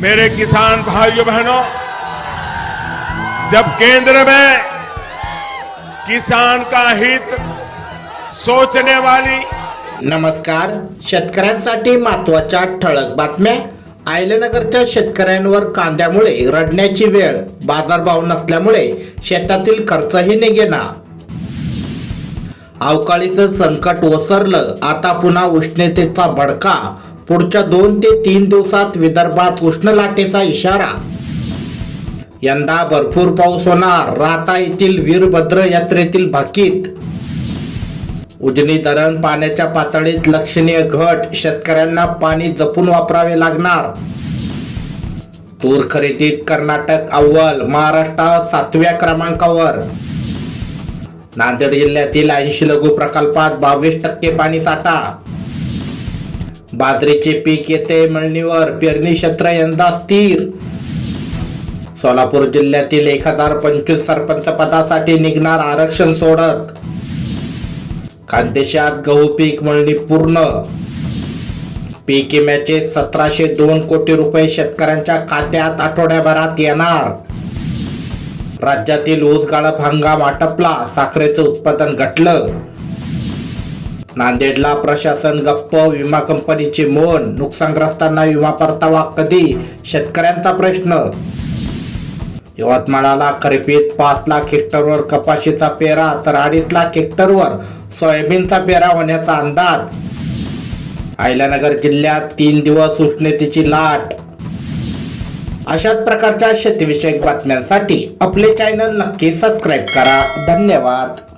मेरे किसान भाइयों बहनों जब केंद्र में किसान का हित सोचने वाली नमस्कार शेतकऱ्यांसाठी महत्त्वाच्या ठळक बातम्या. आयलेनगरच्या शेतकऱ्यांवर कांद्यामुळे रडण्याची वेळ बाजारभाव नसल्यामुळे शेतातील खर्चही निघेना. अवकाळीचं संकट ओसरलं आता पुन्हा उष्णतेचा भडका पुढच्या दोन ते तीन दिवसात विदर्भात उष्ण लाटेचा इशारा. यंदा भरपूर पाऊस होणार. राहता येथील वीरभद्र यात्रेतील भाकीत. उजनी धरण पाण्याच्या पातळीत लक्षणीय घट. शेतकऱ्यांना पाणी जपून वापरावे लागणार. तूर खरेदीत कर्नाटक अव्वल. महाराष्ट्र सातव्या क्रमांकावर. नांदेड जिल्ह्यातील ऐंशी लघु प्रकल्पात बावीस टक्के पाणी साठा. बाजरीचे पीक येते मळणीवर पेरणी क्षेत्र यंदा स्थिर. सोलापूर जिल्ह्यातील एक हजार पंचवीस सरपंच पदासाठी निघणार आरक्षण सोडत. खानदेशात गहू पीक मळणी पूर्ण. पीक विम्याचे सतराशे दोन कोटी रुपये शेतकऱ्यांच्या खात्यात आठवड्याभरात येणार. राज्यातील ऊस गाळप हंगाम आटपला साखरेचं उत्पादन घटलं. नांदेडला प्रशासन गप्प विमा कंपनीची मौन नुकसानग्रस्तांना विमा परतावा कधी? शेतकऱ्यांचा प्रश्न. यवतमाळाला खरेपीत पाच लाख हेक्टरवर कपाशीचा पेरा तर अडीच लाख हेक्टरवर सोयाबीनचा पेरा होण्याचा अंदाज. अहिल्यानगर जिल्ह्यात तीन दिवस उष्णतेची लाट. अशाच प्रकारच्या शेतीविषयक बातम्यांसाठी आपले चॅनल नक्की सबस्क्राईब करा. धन्यवाद.